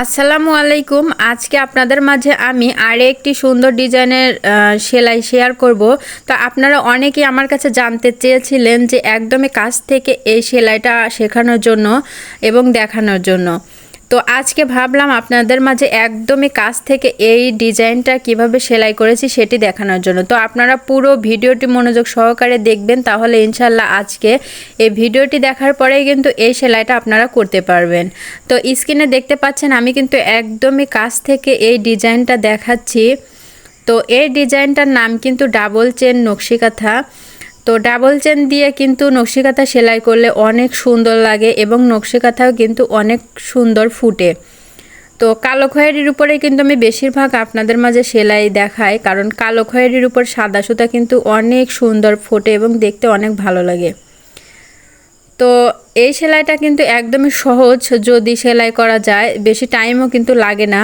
আসসালামু আলাইকুম। আজকে আপনাদের মাঝে আমি আরে একটি সুন্দর ডিজাইনের সেলাই শেয়ার করব। তো আপনারা অনেকেই আমার কাছে জানতে চেয়েছিলেন যে একদমই কাছ থেকে এই সেলাইটা শেখানোর জন্য এবং দেখানোর জন্য। তো আজকে ভাবলাম আপনাদের মাঝে একদমই কাছ থেকে এই ডিজাইনটা কীভাবে সেলাই করেছি সেটি দেখানোর জন্য। তো আপনারা পুরো ভিডিওটি মনোযোগ সহকারে দেখবেন, তাহলে ইনশাল্লাহ আজকে এই ভিডিওটি দেখার পরেই কিন্তু এই সেলাইটা আপনারা করতে পারবেন। তো স্ক্রিনে দেখতে পাচ্ছেন, আমি কিন্তু একদমই কাছ থেকে এই ডিজাইনটা দেখাচ্ছি। তো এই ডিজাইনটার নাম কিন্তু ডাবল চেন নকশিকাথা। তো ডাবল চেন দিয়ে কিন্তু নকশিকাথা সেলাই করলে অনেক সুন্দর লাগে এবং নকশিকাথাও কিন্তু অনেক সুন্দর ফুটে। তো কালো খয়েরির উপরে কিন্তু আমি বেশিরভাগ আপনাদের মাঝে সেলাই দেখাই, কারণ কালো খয়েরির উপর সাদা সুতা কিন্তু অনেক সুন্দর ফোটে এবং দেখতে অনেক ভালো লাগে। তো এই সেলাইটা কিন্তু একদমই সহজ, যদি সেলাই করা যায়, বেশি টাইমও কিন্তু লাগে না।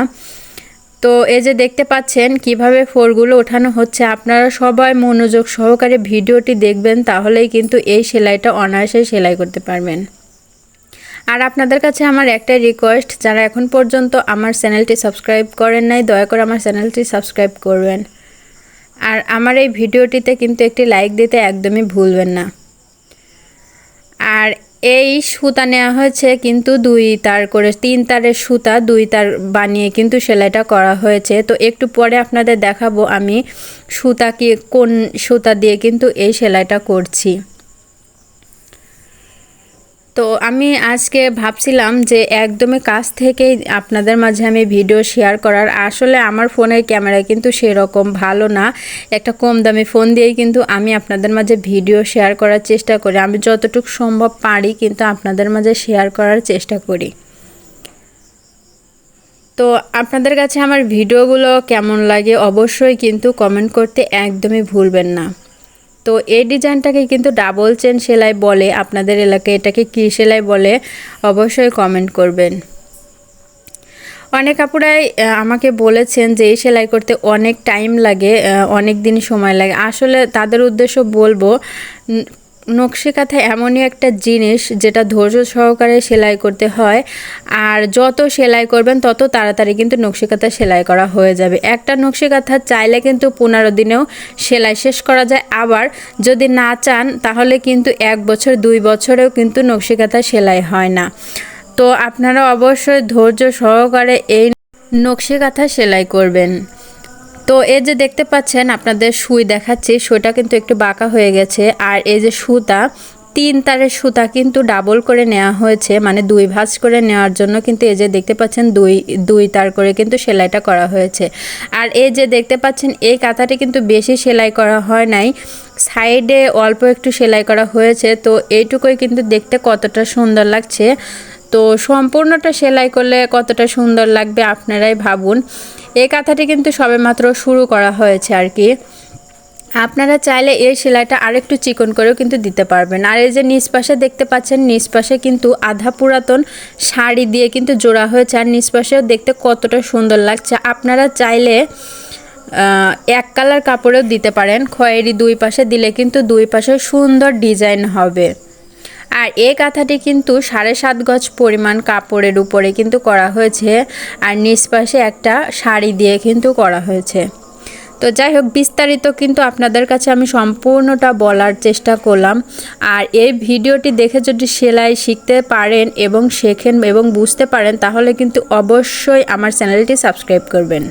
তো এই যে দেখতে পাচ্ছেন কীভাবে ফোরগুলো ওঠানো হচ্ছে, আপনারা সবাই মনোযোগ সহকারে ভিডিওটি দেখবেন, তাহলেই কিন্তু এই সেলাইটা অনায়াসে সেলাই করতে পারবেন। আর আপনাদের কাছে আমার একটাই রিকোয়েস্ট যারা এখন পর্যন্ত আমার চ্যানেলটি সাবস্ক্রাইব করেন নাই, দয়া করে আমার চ্যানেলটি সাবস্ক্রাইব করবেন। আর আমার এই ভিডিওটিতে কিন্তু একটি লাইক দিতে একদমই ভুলবেন না। আর এই সুতা নেওয়া হয়েছে কিন্তু দুই তার করে, তিন তারের সুতা দুই তার বানিয়ে কিন্তু সেলাইটা করা হয়েছে। তো একটু পরে আপনাদের দেখাবো আমি সুতা কি, কোন সুতা দিয়ে কিন্তু এই সেলাইটা করছি। তো আমি আজকে ভাবছিলাম যে একদমই কাছ থেকেই আপনাদের মাঝে আমি ভিডিও শেয়ার করার। আসলে আমার ফোনের ক্যামেরা কিন্তু সেরকম ভালো না। একটা কম দামি ফোন দিয়েই কিন্তু আমি আপনাদের মাঝে ভিডিও শেয়ার করার চেষ্টা করি। আমি যতটুকু সম্ভব পারি কিন্তু আপনাদের মাঝে শেয়ার করার চেষ্টা করি। তো আপনাদের কাছে আমার ভিডিওগুলো কেমন লাগে অবশ্যই কিন্তু কমেন্ট করতে একদমই ভুলবেন না। তো এই ডিজাইনটাকে কিন্তু ডাবল চেন সেলাই বলে আপনাদের এলাকায় এটাকে কী সেলাই বলে অবশ্যই কমেন্ট করবেন। অনেক আপুরাই আমাকে বলেছেন যে এই সেলাই করতে অনেক টাইম লাগে অনেক দিন সময় লাগে। আসলে তাদের উদ্দেশ্য বলব নকশি কাঁথা এমনই একটা জিনিস যেটা ধৈর্য সহকারে সেলাই করতে হয়। আর যত সেলাই করবেন, তত তাড়াতাড়ি কিন্তু নকশি কাঁথা সেলাই করা হয়ে যাবে। একটা নকশি কাঁথা চাইলে কিন্তু পনেরো দিনেও সেলাই শেষ করা যায়। আবার যদি না চান, তাহলে কিন্তু এক বছর, দুই বছরেও কিন্তু নকশি কাঁথা সেলাই হয় না। তো আপনারা অবশ্যই ধৈর্য সহকারে এই নকশি কাঁথা সেলাই করবেন। তো এই যে দেখতে পাচ্ছেন, আপনাদের সুই দেখাচ্ছি, সুইটা কিন্তু একটু বাঁকা হয়ে গেছে। আর এই যে সুতা, তিন তারের সুতা কিন্তু ডাবল করে নেওয়া হয়েছে মানে দুই ভাঁজ করে নেওয়ার জন্য কিন্তু এই যে দেখতে পাচ্ছেন, দুই দুই তার করে কিন্তু সেলাইটা করা হয়েছে। আর এই যে দেখতে পাচ্ছেন, এই কাঁথাটি কিন্তু বেশি সেলাই করা হয় নাই, সাইডে অল্প একটু সেলাই করা হয়েছে, তো এইটুকুই কিন্তু দেখতে কতটা সুন্দর লাগছে। তো সম্পূর্ণটা সেলাই করলে কতটা সুন্দর লাগবে, আপনারাই ভাবুন। এই কাঁথাটি কিন্তু সবেমাত্র শুরু করা হয়েছে আর কি। আপনারা চাইলে এই সেলাইটা আরেকটু চিকন করেও কিন্তু দিতে পারবেন। আর এই যে নিচ পাশে দেখতে পাচ্ছেন, নিচ পাশে কিন্তু আধা পুরাতন শাড়ি দিয়ে কিন্তু জোড়া হয়েছে। আর নিচ পাশেও দেখতে কতটা সুন্দর লাগছে। আপনারা চাইলে এক কালার কাপড়েও দিতে পারেন। খয়েরি দুই পাশে দিলে কিন্তু দুই পাশে সুন্দর ডিজাইন হবে। আর এই কাঁথাটি কিন্তু সাড়ে সাত গজ পরিমাণ কাপড়ের উপরে কিন্তু করা হয়েছে। আর নিচ পাশে একটা শাড়ি দিয়ে কিন্তু করা হয়েছে। তো যাই হোক, বিস্তারিত কিন্তু আপনাদের কাছে আমি সম্পূর্ণটা বলার চেষ্টা করলাম। আর এই ভিডিওটি দেখে যদি সেলাই শিখতে পারেন এবং শেখেন এবং বুঝতে পারেন, তাহলে কিন্তু অবশ্যই আমার চ্যানেলটি সাবস্ক্রাইব করবেন।